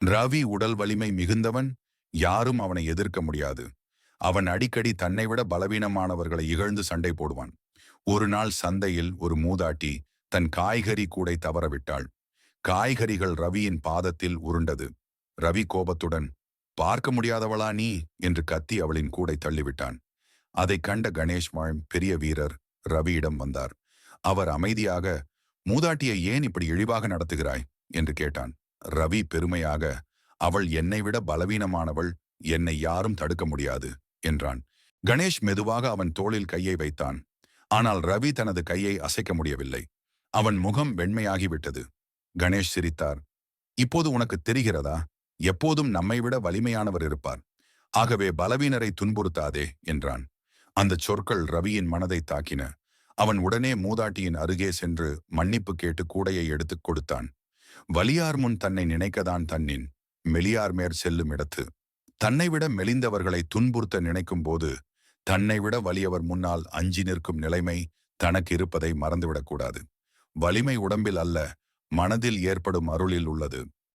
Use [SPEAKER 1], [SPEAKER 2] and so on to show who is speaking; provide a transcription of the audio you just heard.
[SPEAKER 1] ரவி உடல் வலிமை மிகுந்தவன் யாரும் அவனை எதிர்க்க முடியாது. அவன் அடிக்கடி தன்னை விட பலவீனமானவர்களை இகழ்ந்து சண்டை போடுவான். ஒரு நாள் சந்தையில் ஒரு மூதாட்டி தன் காய்கறி கூடை தவறவிட்டாள் காய்கறிகள் ரவியின் பாதத்தில் உருண்டது. ரவி கோபத்துடன் பார்க்க முடியாதவளா நீ? என்று கத்தி அவளின் கூடை தள்ளிவிட்டான். அதைக் கண்ட கணேஷ் வாழ் பெரிய வீரர் ரவியிடம் வந்தார். அவர் அமைதியாக மூதாட்டியை ஏன் இப்படி இழிவாக நடத்துகிறாய்? என்று கேட்டான். ரவி பெருமையாக அவள் என்னை விட பலவீனமானவள் என்னை யாரும் தடுக்க முடியாது என்றான். கணேஷ் மெதுவாக அவன் தோளில் கையை வைத்தான். ஆனால் ரவி தனது கையை அசைக்க முடியவில்லை. அவன் முகம் வெண்மையாகிவிட்டது. கணேஷ் சிரித்தார். இப்போது உனக்கு தெரிகிறதா? எப்போதும் நம்மை விட வலிமையானவர் இருப்பார். ஆகவே பலவீனரை துன்புறுத்தாதே என்றான். அந்தச் சொற்கள் ரவியின் மனதை தாக்கின. அவன் உடனே மூதாட்டியின் அருகே சென்று மன்னிப்பு கேட்டு கூடையை எடுத்துக் கொடுத்தான். வலியார் முன் தன்னை நினைக்கதான் தன்னின் மெலியார் மேற் செல்லும் இடத்து. தன்னை விட மெலிந்தவர்களை துன்புறுத்த நினைக்கும் போது தன்னை விட வலியவர் முன்னால் அஞ்சி நிற்கும் நிலைமை தனக்கு இருப்பதை மறந்துவிடக்கூடாது. வலிமை உடம்பில் அல்ல மனதில் ஏற்படும் அருளில் உள்ளது.